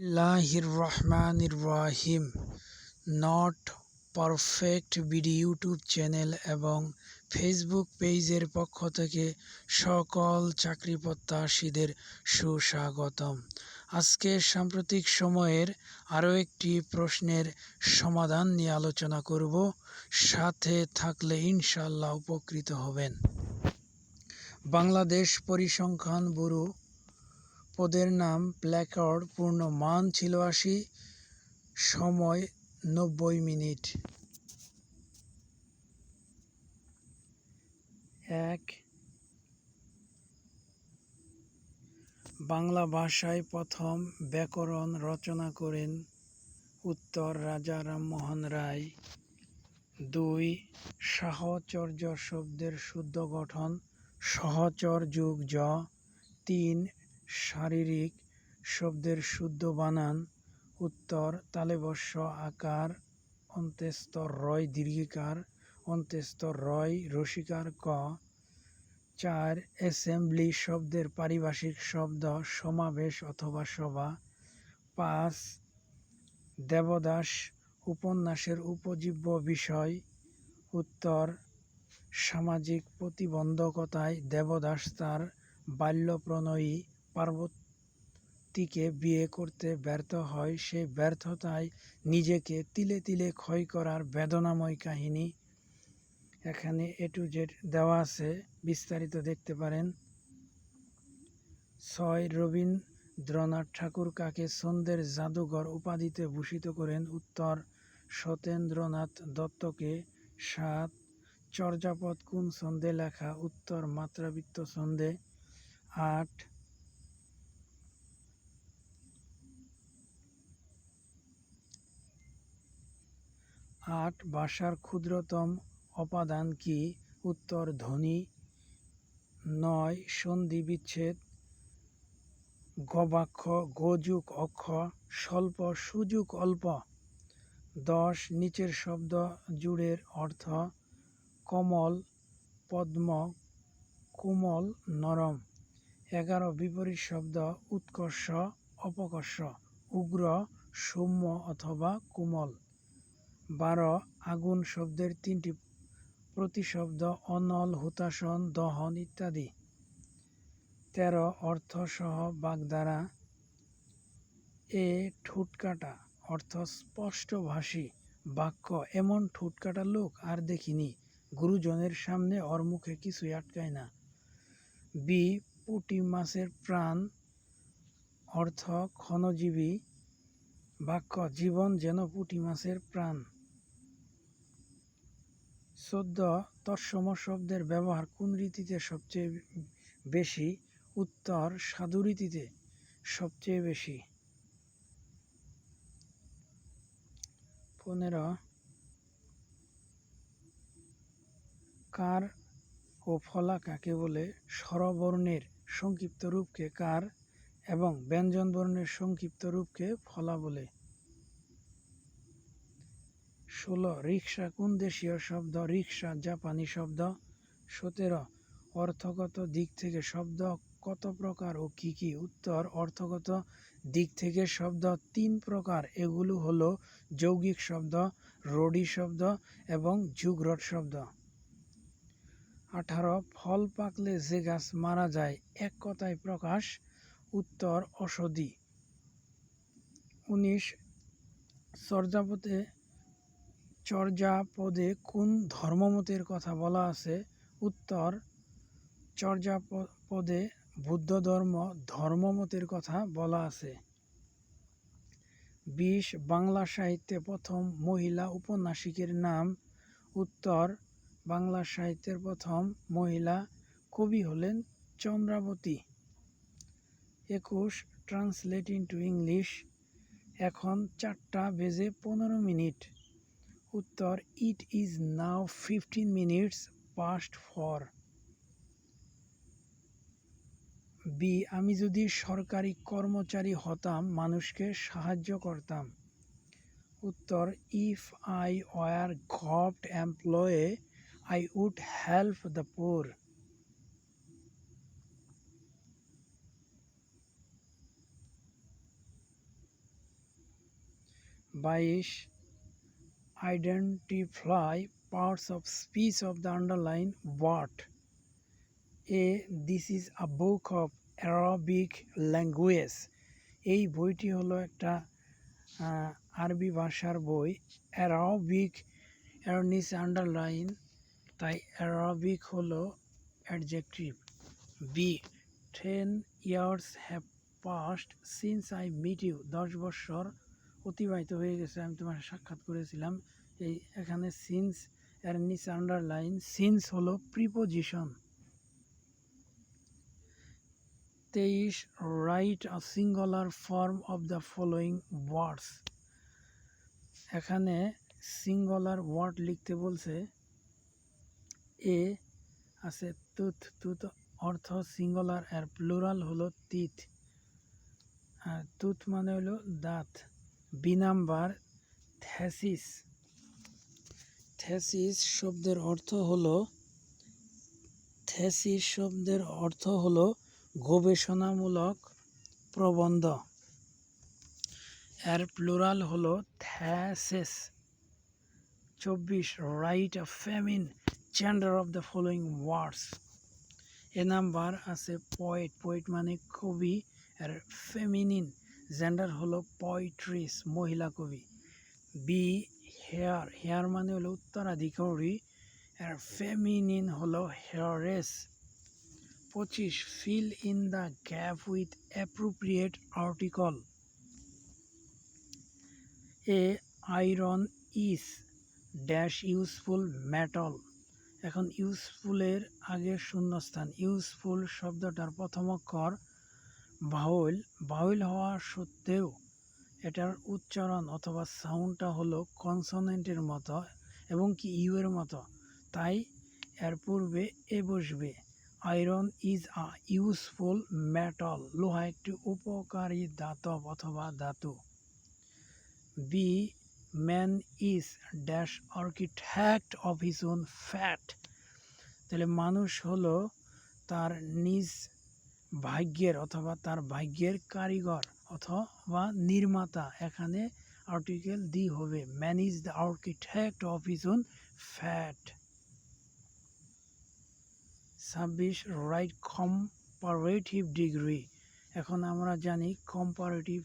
বিসমিল্লাহির রহমানির রহিম not perfect BD YouTube channel এবং ফেসবুক পেজের পক্ষ থেকে সকল চাকরি প্রত্যাশীদের সুস্বাগতম। আজকে সাম্প্রতিক সময়ের আরও একটি প্রশ্নের সমাধান নিয়ে আলোচনা করব। সাথে থাকলে ইনশাল্লাহ উপকৃত হবেন। বাংলাদেশ পরিসংখ্যান ব্যুরো পদের নাম প্ল্যাকার্ড, পূর্ণ মান ছিল আশি, সময় নব্বই মিনিট। এক। বাংলা ভাষায় প্রথম ব্যাকরণ রচনা করেন উত্তর রাজা রামমোহন রায়। দুই। সাহচর্য শব্দের শুদ্ধ গঠন, সহচর যুগ জ। তিন। শারীরিক শব্দের শুদ্ধ বানান। উত্তর তালেবস্য আকার অন্ত্যেস্ত রয় দীর্ঘিকার অন্ত্যেস্ত রয় রসিকার ক। চার, অ্যাসেম্বলি শব্দের পারিভাষিক শব্দ সমাবেশ অথবা সভা। পাঁচ, দেবদাস উপন্যাসের উপজীব্য বিষয়। উত্তর, সামাজিক প্রতিবন্ধকতায় দেবদাস তার বাল্যপ্রণয়ী পার্বতীকে বিয়ে করতে ব্যর্থ হয়। সেই ব্যর্থতায় নিজেকে তিলে তিলে ক্ষয় করার বেদনাময় কাহিনী এখানে এ টু জেড দেওয়া আছে। বিস্তারিত দেখতে পারেন। ছয় রবীন্দ্রনাথ ঠাকুর কাকে ছন্দের জাদুঘর উপাধিতে ভূষিত করেন? উত্তর সত্যেন্দ্রনাথ দত্তকে সাত, চর্যাপদ কোন ছন্দে লেখা? উত্তর, মাত্রাবৃত্ত ছন্দে। আট আট ভাষার ক্ষুদ্রতম উপাদান কি? উত্তর, ধ্বনি। নয়, সন্ধি বিচ্ছেদ। গবাক্ষ গোযুগ অক্ষ, স্বল্প সুযোগ অল্প। দশ, নিচের শব্দ জুড়ের অর্থ কমল, পদ্ম, কোমল, নরম। এগারো, বিপরীত শব্দ উৎকর্ষ, অপকর্ষ। উগ্র, সৌম্য অথবা কোমল। বারো আগুন শব্দের তিনটি প্রতিশব্দ, অনল হুতাসন দহন ইত্যাদি। তেরো, অর্থসহ বাগধারা। এ, ঠুটকাটা, অর্থ স্পষ্টভাষী বাক্য। এমন ঠুটকাটা লোক আর দেখিনি। গুরুজনের সামনে ওর মুখে কিছুই আটকায় না। বি, পুটি মাছের প্রাণ, অর্থ ক্ষণজীবী বাক্য। জীবন যেন পুটি মাছের প্রাণ। চোদ্দ তৎসম শব্দের ব্যবহার কোন রীতিতে সবচেয়ে বেশি? উত্তর, সাধু রীতিতে সবচেয়ে বেশি। পনেরো। কার ও ফলা কাকে বলে? স্বরবর্ণের সংক্ষিপ্ত রূপকে কার এবং ব্যঞ্জন বর্ণের সংক্ষিপ্ত রূপকে ফলা বলে। ষোলো রিক্সা কোন দেশীয় শব্দ? রিক্সা জাপানি শব্দ। সতেরো, অর্থগত দিক থেকে শব্দ কত প্রকার ও কি কি? উত্তর, অর্থগত দিক থেকে শব্দ তিন প্রকার। এগুলো হলো যৌগিক শব্দ, রডি শব্দ এবং যুগরট শব্দ। আঠারো, ফল পাকলে যে গাছ মারা যায়, এক কথায় প্রকাশ। উত্তর অসধি উনিশ, চর্যাপদে চর্যাপদে কোন ধর্মমতের কথা বলা আছে? উত্তর, চর্যাপদে বুদ্ধ ধর্ম ধর্মমতের কথা বলা আছে। বিশ, বাংলা সাহিত্যে প্রথম মহিলা উপন্যাসিকের নাম। উত্তর, বাংলা সাহিত্যের প্রথম মহিলা কবি হলেন চন্দ্রাবতী। একুশ, ট্রান্সলেট ইন্টু ইংলিশ। এখন চারটা বেজে পনেরো মিনিট। উত্তর it is now fifteen minutes past four B আমি যদি সরকারি কর্মচারী হতাম, মানুষকে সাহায্য করতাম। উত্তর if I were government employee I would help the poor বাইশ identify parts of speech of the underlying word. A. This is a book of Arabic language. এই বইটি হলো একটা আরবি ভাষার বই অ্যারাবিক নিচে আন্ডারলাইন তাই অ্যারাবিক হলো adjective B ten years have passed since I meet you দশ বছর অতিবাহিত হয়ে গেছে, আমি তোমার সাক্ষাৎ করেছিলাম এই এখানে সিন্স এর নিচে আন্ডারলাইন, সিন্স হলো প্রিপোজিশন তেইশ write a singular form of the following words এখানে সিঙ্গুলার ওয়ার্ড লিখতে বলছে, এ আছে তুত তুত অর্থ সিঙ্গুলার এর প্লুরাল হলো তিথ। আর তুত মানে হলো দাঁত। বি নাম্বার থ্যাসিস থ্যাসিস শব্দের অর্থ হলো থ্যাসিস শব্দের অর্থ হলো গবেষণামূলক প্রবন্ধ। এর প্লুরাল হলো থ্যাসেস। চব্বিশ, write a feminine gender of the following words. A number আছে পয়েট। পয়েট মানে কবি, আর ফেমিনিন, জেন্ডার হলো পয়েট্রিস, মহিলা কবি। বি হেয়ার হেয়ার মানে হলো উত্তরাধিকারী আর ফেমিনিন হলো হেয়ারেস পঁচিশ fill in the gap with appropriate article A iron is dash useful metal এখন ইউজফুলের আগে শূন্যস্থান। ইউজফুল শব্দটার প্রথম অক্ষর বাউল বাউল হওয়া সত্ত্বেও এটার উচ্চারণ অথবা সাউন্ডটা হলো কনসোনেন্টের মতো এবং কি ইউ এর মতো। তাই এর পূর্বে এ বসবে। Iron is a useful metal লোহা একটি উপকারী ধাতব অথবা ধাতু। B man is dash architect of his own fate তাহলে মানুষ হলো তার নিজ ভাগ্যের অথবা তার ভাগ্যের কারিগর। অথবা নির্মাতা। এখানে আর্টিকেল দি হবে। Man is the architect of his own fate ছাব্বিশ রাইট কম্পারেটিভ ডিগ্রি এখন আমরা জানি কম্পারেটিভ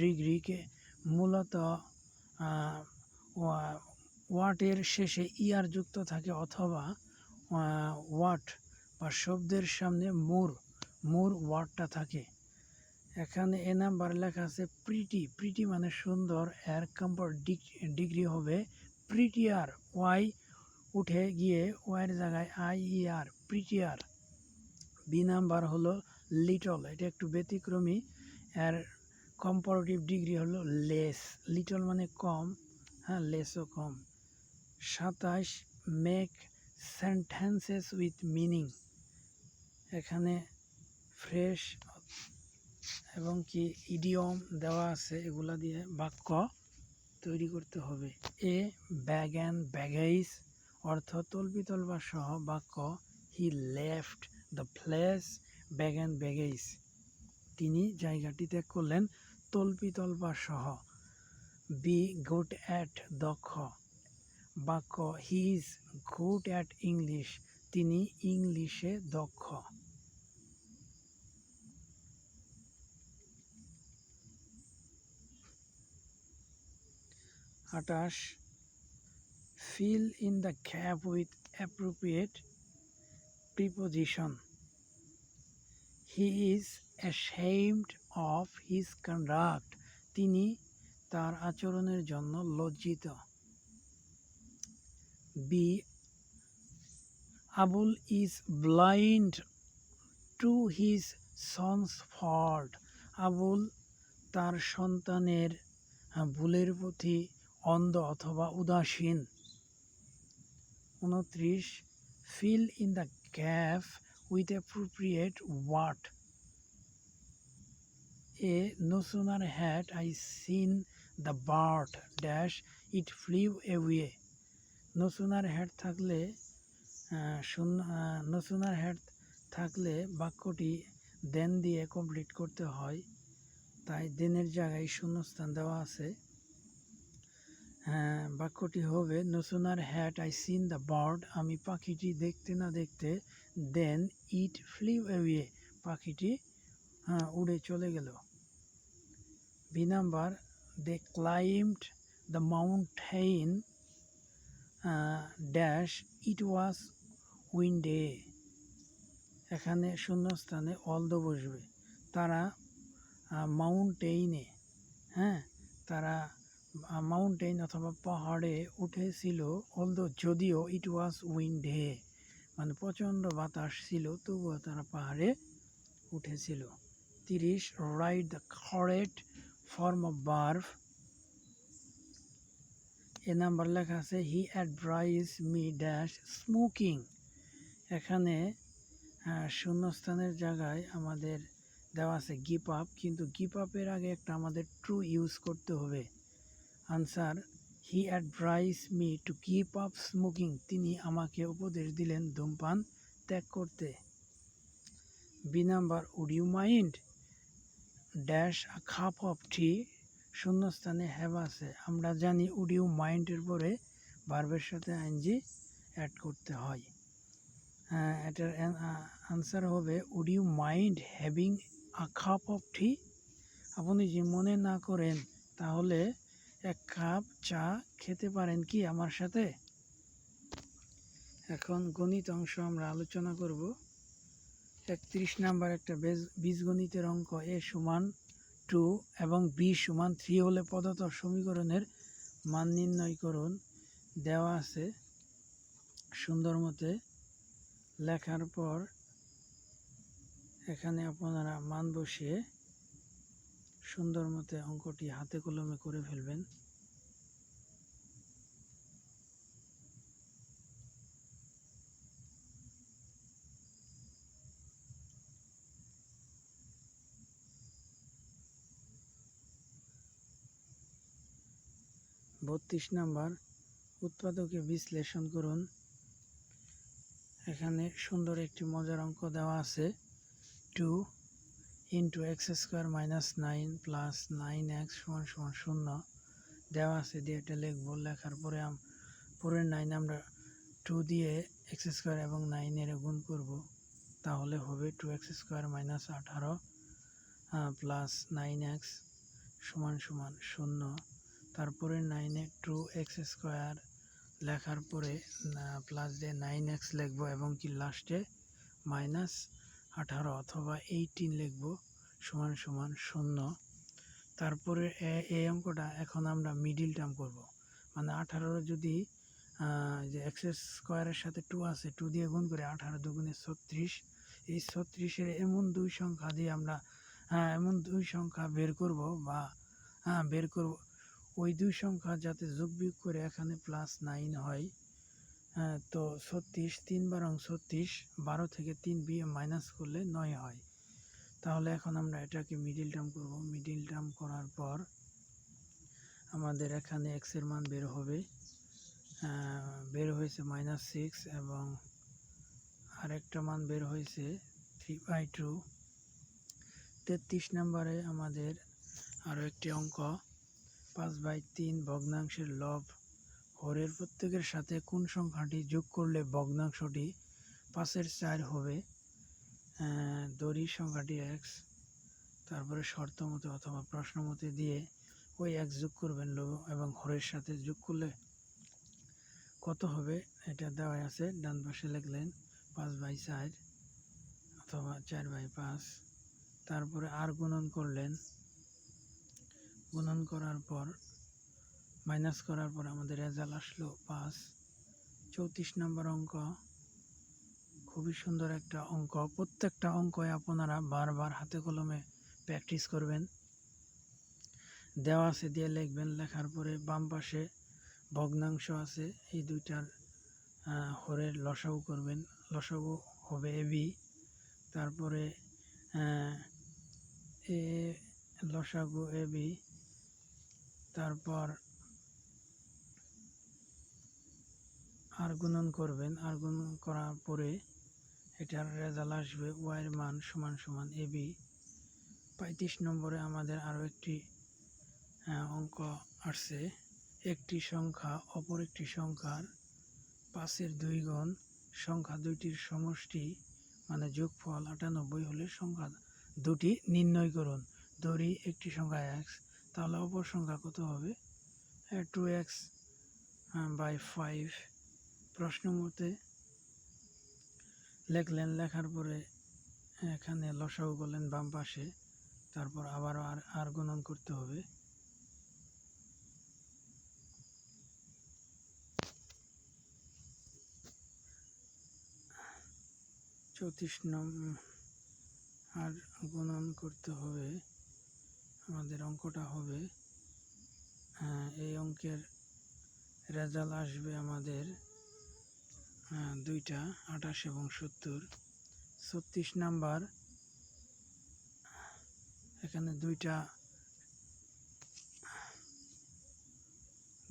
ডিগ্রিকে মূলত ওয়াটের শেষে ইয়ার যুক্ত থাকে অথবা ওয়াট বা শব্দের সামনে মোর মোর ওয়ার্ডটা থাকে। এখানে এ নাম্বার লেখা আছে প্রিটি প্রিটি মানে সুন্দর, এর কম্পার ডিগ্রি হবে। প্রিটিয়ার ওয়াই উঠে গিয়ে ওয়াইয়ের জায়গায় I E R prettier B number হলো লিটল এটা একটু ব্যতিক্রমী। এর কম্পারেটিভ ডিগ্রি হলো লেস লিটল মানে কম হ্যাঁ লেসও কম। সাতাশ মেক সেন্টেন্সেস উইথ মিনিং এখানে ফ্রেশ এবং কি ইডিয়ম দেওয়া আছে এগুলা দিয়ে বাক্য তৈরি করতে হবে। এ ব্যাগ অ্যান্ড ব্যাগেজ অর্থ তলবিতলবা সহ বাক্য। He left the place bag and baggage তিনি জায়গাটি ত্যাগ করলেন তলপিতলবা সহ। বি গুড অ্যাট দক্ষ। বাক্য he is good at English তিনি ইংলিশে দক্ষ। আটাশ। Fill in the gap with appropriate preposition he is ashamed of his conduct তিনি তার আচরণের জন্য লজ্জিত। B Abul is blind to his son's fault Abul তার সন্তানের ভুলের প্রতি অন্ধ অথবা উদাসীন। উনত্রিশ fill in the gap with appropriate word A no had I seen the bird dash it flew away no sooner had থাকলে নো সুনার হ্যাড থাকলে বাক্যটি দেন দিয়ে কমপ্লিট করতে হয়, তাই দেনের জায়গায় শূন্যস্থান দেওয়া আছে। বাক্যটি হবে no sooner had I seen the bird আমি পাখিটি দেখতে না দেখতে দেন ইট ফ্লিউ অ্যাওয়ে পাখিটি হ্যাঁ উড়ে চলে গেল। B number they climbed the mountain dash it was windy এখানে শূন্যস্থানে অলদ বসবে। তারা মাউন্টেইনে হ্যাঁ তারা মাউন্টেইন অথবা পাহাড়ে উঠেছিল অলদো যদিও ইট ওয়াজ উইন্ডে মানে প্রচণ্ড বাতাস ছিল, তবুও তারা পাহাড়ে উঠেছিল। তিরিশ write the correct form of বার্ভ A number লেখা আছে he advise me dash smoking এখানে শূন্যস্থানের জায়গায় আমাদের দেওয়া আছে গিপ আপ কিন্তু গিপ আপের আগে একটা আমাদের ট্রু ইউজ করতে হবে। Answer, he advise me to keep up smoking. তিনি আমাকে উপদেশ দিলেন ধূমপান ত্যাগ করতে। B number, would you mind? Dash a cup of tea শূন্যস্থানে হ্যাভ আছে। আমরা জানি উড ইউ মাইন্ডের পরে ভার্বের সাথে আইনজি অ্যাড করতে হয়। এটার আনসার হবে, would you mind having a cup of tea? আপনি যদি মনে না করেন, তাহলে এক কাপ চা খেতে পারেন কি আমার সাথে? এখন গণিত অংশ আমরা আলোচনা করব। একত্রিশ নাম্বার একটা বেজ- বীজগণিতের অঙ্ক এ সমান টু এবং বি সমান থ্রি হলে পদার্থ সমীকরণের মান নির্ণয় করুন। দেওয়া আছে সুন্দর মতে। লেখার পর এখানে আপনারা মান বসিয়ে সুন্দর মতে অঙ্কটি হাতে কলমে করে ফেলবেন। বত্রিশ নাম্বার, উৎপাদকে বিশ্লেষণ করুন। এখানে সুন্দর একটি মজার অঙ্ক দেওয়া আছে। Two into x square minus nine plus nine x সমান সমান শূন্য দেওয়া আছে দিয়ে এটা লিখব। লেখার পরে পরের নাইন আমরা টু দিয়ে এক্স স্কোয়ার এবং নাইনের গুণ করব। তাহলে হবে টু এক্স স্কোয়ার মাইনাস আঠারো প্লাস নাইন এক্স সমান সমান শূন্য। তারপরে নাইনে টু এক্স স্কোয়ার লেখার পরে প্লাস দিয়ে নাইন এক্স লিখব এবং কি লাস্টে মাইনাস আঠারো অথবা এইটিন লিখব সমান সমান শূন্য। তারপরে এই অঙ্কটা এখন আমরা মিডিল টার্ম করব। মানে আঠারো যদি যে এক্স স্কোয়ারের সাথে টু আছে টু দিয়ে গুণ করে আঠারো দুগুণে ছত্রিশ এই ছত্রিশের এমন দুই সংখ্যা দিয়ে আমরা হ্যাঁ, এমন দুই সংখ্যা বের করব বা হ্যাঁ বের করব। ওই দুই সংখ্যা যাতে যোগ বিয়োগ করে এখানে প্লাস নাইন হ্যাঁ, তো ছত্রিশ, তিন বারং ছত্রিশ, বারো থেকে তিন বিয়ে মাইনাস করলে নয় হয়। তাহলে এখন আমরা এটাকে মিডিল টার্ম করব। মিডিল টার্ম করার পর আমাদের এখানে এক্সের মান বের হবে। বের হয়েছে মাইনাস সিক্স এবং আরেকটা মান বের হয়েছে থ্রি বাই টু তেত্রিশ নম্বরে আমাদের আরও একটি অঙ্ক, পাঁচ বাই তিন ভগ্নাংশের লব হরের প্রত্যেকের সাথে কোন সংখ্যাটি যোগ করলে ভগ্নাংশটি পাঁচের চার হবে? আহ, দড়ি সংখ্যাটি এক্স তারপরে শর্ত মতে অথবা প্রশ্ন মতে দিয়ে ওই এক যোগ করবেন লব এবং হরের সাথে যোগ করলে কত হবে? এটা দেওয়া আছে ডান পাশে লিখলেন পাঁচ বাই চার অথবা চার বাই পাঁচ। তারপরে আর গুণন করলেন। গুণন করার পর মাইনাস করার পর আমাদের রেজাল্ট আসলো পাঁচ। চৌত্রিশ নম্বর অঙ্ক। খুবই সুন্দর একটা অঙ্ক। প্রত্যেকটা অঙ্কই আপনারা বারবার হাতে কলমে প্র্যাকটিস করবেন। দেওয়া আছে দিয়ে লিখবেন লেখার পরে বাম পাশে ভগ্নাংশ আছে এই দুইটার হরের লসাগু করবেন। লসাগু হবে এবি তারপরে আহ, এ লসাগু এবি তারপর আর গুণন করবেন। আর গুণন করার পরে এটার রেজাল্ট আসবে ওয়াইয়ের মান সমান সমান এ বি পঁয়ত্রিশ নম্বরে আমাদের আরও একটি অঙ্ক আসছে। একটি সংখ্যা অপর একটি সংখ্যার পাঁচের দুই গুণ। সংখ্যা দুইটির সমষ্টি মানে যোগফল আটানব্বই হলে সংখ্যা দুটি নির্ণয় করুন। ধরি একটি সংখ্যা এক্স তাহলে অপর সংখ্যা কত হবে? টু এক্স বাই ফাইভ প্রশ্ন মতে লেখলেন, লেখার পরে এখানে লসাগু করলেন বাম পাশে, তারপর আবারও আর আর গণন করতে হবে। চৌত্রিশ আর গুণন করতে হবে। আমাদের অঙ্কটা হবে এই অঙ্কের রেজাল্ট আসবে আমাদের দুইটা, আঠাশ এবং সত্তর। ছত্রিশ নাম্বার। এখানে দুইটা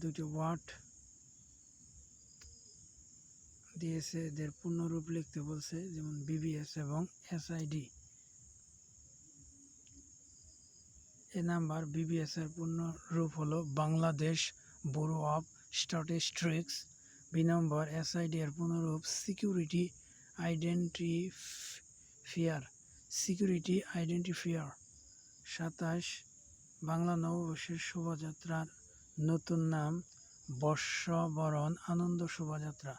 দুইটা ওয়াট দিয়েছে, এদের পূর্ণরূপ লিখতে বলছে, যেমন বিবিএস এবং এসআইডি এ নাম্বার বিবিএস এর পূর্ণ রূপ হলো Bangladesh bureau of statistics. B number SID এর পুনরূপ সিকিউরিটি আইডেন্টিফিয়ার সিকিউরিটি আইডেন্টিফিয়ার, সাতাশ, বাংলা নববর্ষের শোভাযাত্রার নতুন নাম, বর্ষবরণ আনন্দ শোভাযাত্রা,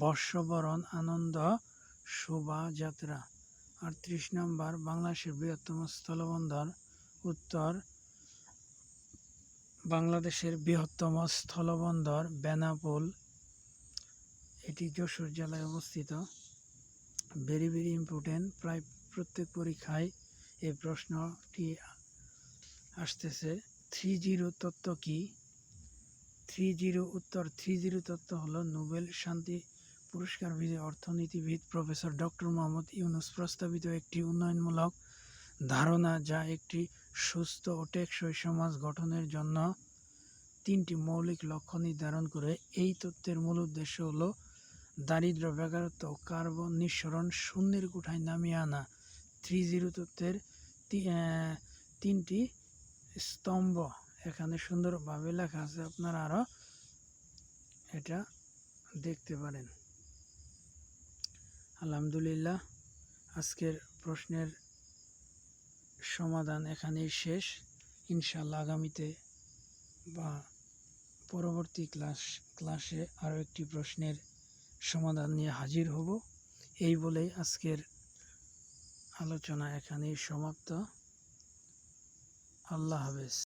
বর্ষবরণ আনন্দ শোভাযাত্রা, আটত্রিশ নম্বর, বাংলাদেশের বৃহত্তম স্থলবন্দর, উত্তর, বাংলাদেশের বৃহত্তম স্থলবন্দর, বেনাপোল এটি যশোর জেলায় অবস্থিত। ভেরি ভেরি ইম্পর্টেন্ট প্রায় প্রত্যেক পরীক্ষায় এই প্রশ্নটি আসতেছে। থ্রি জিরো তত্ত্ব কি? থ্রি জিরো উত্তর থ্রি জিরো তত্ত্ব হল নোবেল শান্তি পুরস্কার বিজয়ী অর্থনীতিবিদ প্রফেসর ডক্টর মোহাম্মদ ইউনুস প্রস্তাবিত একটি উন্নয়নমূলক ধারণা যা একটি সুস্থ ও টেকসই সমাজ গঠনের জন্য তিনটি মৌলিক লক্ষ্য নির্ধারণ করে। এই তত্ত্বের মূল উদ্দেশ্য হলো দারিদ্র্য বেকারত্ব, কার্বন নিঃসরণ শূন্যের কোঠায় নামিয়ে আনা থ্রি জিরো তত্ত্বের তিনটি স্তম্ভ। এখানে সুন্দরভাবে লেখা আছে, আপনারা আরও এটা দেখতে পারেন। আলহামদুলিল্লাহ, আজকের প্রশ্নের সমাধান এখানেই শেষ। ইনশাল্লাহ আগামীতে বা পরবর্তী ক্লাস, ক্লাসে আরও একটি প্রশ্নের সমাধান নিয়ে হাজির হব। এই বলেই আজকের আলোচনা এখানেই সমাপ্ত। আল্লাহ হাফেজ।